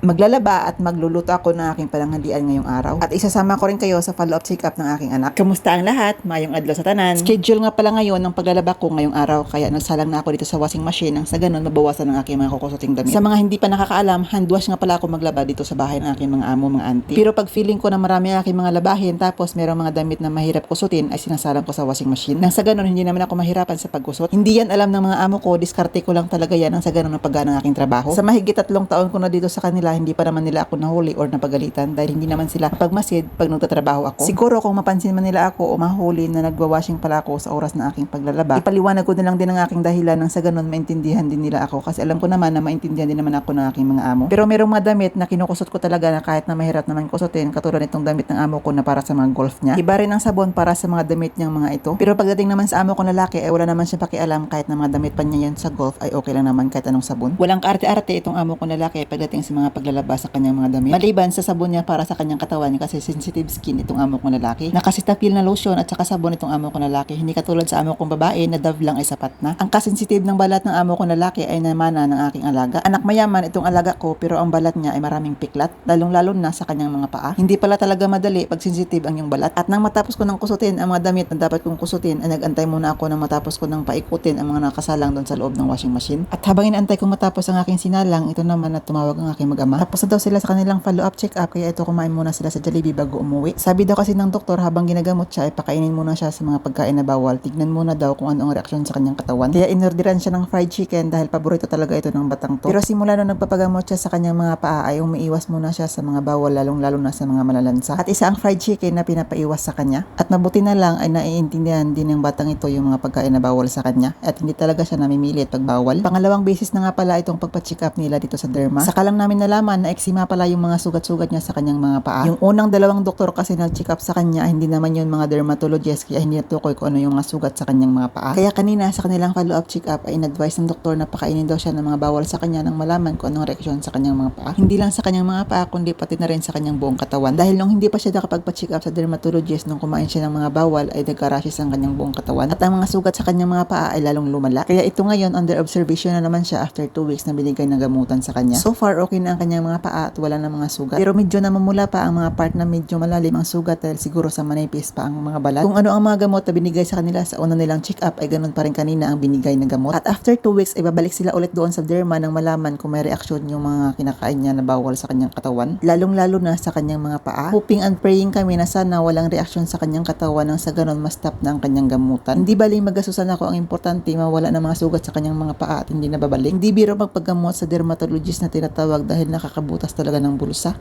maglalaba at magluluto ako ng aking pananghalian ngayong araw. At isasama ko rin kayo sa follow-up check-up ng aking anak. Kamusta ang lahat? Mayong adlaw sa tanan. Schedule nga pala ngayon ng paglalaba ko ngayong araw kaya nagsalang na ako dito sa washing machine nang sa ganun mabawasan ang aking mga kukusuting damit. Sa mga hindi pa nakakaalam, hand wash nga pala ako maglaba dito sa bahay ng aking mga amo, mga auntie. Pero pag feeling ko na marami ang aking mga labahin tapos merong mga damit na mahirap kusutin ay sinasalang ko sa washing machine. Nang sa ganun hindi naman ako mahirapan sa pagkusot. Hindi yan alam ng mga amo ko, diskarte ko lang talaga yan nang sa ganun ang pagga ng aking trabaho. Sa mahigit tatlong taon ko na dito sa kanila, hindi pa naman nila ako nahuli or napagalitan dahil hindi naman sila pagmasid pag nagtatrabaho ako. Siguro kung mapansin man nila ako o mahuli na nagwa-washing pala ako sa oras ng aking paglalaba, ipaliwanag ko na lang din ang aking dahilan nang sa ganun maintindihan din nila ako kasi alam ko naman na maintindihan din naman ako ng aking mga amo. Pero merong mga damit na kinukusot ko talaga na kahit na mahirap naman kusutin, katulad nitong damit ng amo ko na para sa mga golf niya. Iba rin ang sabon para sa mga damit niyang mga ito. Pero pagdating naman sa amo ko lalaki, ay wala naman siya pakialam kahit na mga damit pa niya yan sa golf ay okay lang naman kahit anong sabon. Walang kaarte-arte itong amo ko lalaki pagdating sa mga paglalaba sa kanyang mga damit. Maliban sa sabon niya para sa kanyang katawan kasi sensitive skin itong amo ko na lalaki. Nakasitapil na lotion at saka sabon itong amo ko na lalaki. Hindi katulad sa amo kong babae na Dove lang ay sapat na. Ang kasensitive ng balat ng amo ko na lalaki ay namana ng aking alaga. Anak mayaman itong alaga ko pero ang balat niya ay maraming piklat, lalong-lalo na sa kanyang mga paa. Hindi pala talaga madali pag sensitive ang iyong balat. At nang matapos ko ng kusutin ang mga damit na dapat kong kusutin, ay nagantay muna ako nang matapos ko ng paikutin ang mga nakasalang doon sa loob ng washing machine. At habang inaantay kong matapos ang aking sinalang, ito naman at tumawag ang aking mag-ama. Tapos na daw sila sa kanilang follow-up check-up kaya ito kumain muna sila sa Jollibee bago umuwi. Sabi daw kasi ng doktor habang ginagamot siya ay pakainin muna siya sa mga pagkain na bawal. Tignan muna daw kung ano ang reaksyon sa kanyang katawan. Kaya inorderan siya ng fried chicken dahil paborito talaga ito ng batang to. Pero simula nung nagpapagamot siya sa kanyang mga paa ay umiiwas muna siya sa mga bawal lalong-lalo na sa mga malalansa. At isa ang fried chicken na pinapaiwas sa kanya. At mabuti na lang ay naiintindihan din ng batang ito yung mga pagkain na bawal sa kanya. At hindi talaga siya namimili at pagbawal. Pangalawang beses na nga pala itong pagpa-check up nila dito sa derma. Saka lang namin nalaman na eksima pala yung mga sugat-sugat niya sa kanyang mga paa. Yung unang dalawang doktor kasi nag-check up sa kanya, hindi naman yun mga dermatologist kaya hindi natukoy kung ano yung mga sugat sa kanyang mga paa. Kaya kanina sa kanilang follow-up check up ay in-advise ng doktor na pakainin daw siya ng mga bawal sa kanya nang malaman kung anong reaksyon sa kanyang mga paa. Hindi lang sa kanyang mga paa kundi pati na rin sa kanyang buong katawan. Dahil nung hindi pa siya nakapagpa-check up sa dermatologist nung kumain siya ng mga bawal ay nagka-rashes ang kanyang buong katawan. At ang mga sugat sa kanyang mga paa ay lalong lumala. Kaya ito ngayon under observation na naman siya after 2 weeks na binigay ng gamutan sa kanya. So far okay na ang kanyang mga paa at wala na mga sugat. Pero medyo namumula pa ang mga part na medyo malalim ang sugat dahil siguro sa manipis pa ang mga balat. Kung ano ang mga gamot na binigay sa kanila sa una nilang check up ay ganun pa rin kanina ang binigay na gamot. At after 2 weeks ay babalik sila ulit doon sa derma nang malaman kung may reaksyon yung mga kinakain niya na bawal sa kanyang katawan. Lalong lalo na sa kanyang mga paa. Hoping and praying kami na sana walang reaksyon sa kanyang katawan nang sa ganun mas stop na ang kanyang gamutan. Hindi baling magasusan ako ang importante mawala ng mga sugat sa kanyang mga paa at hindi na babalik. Hindi biro magpaggamot sa dermatologist na tinatawag dahil nakakabutas talaga ng bulsa.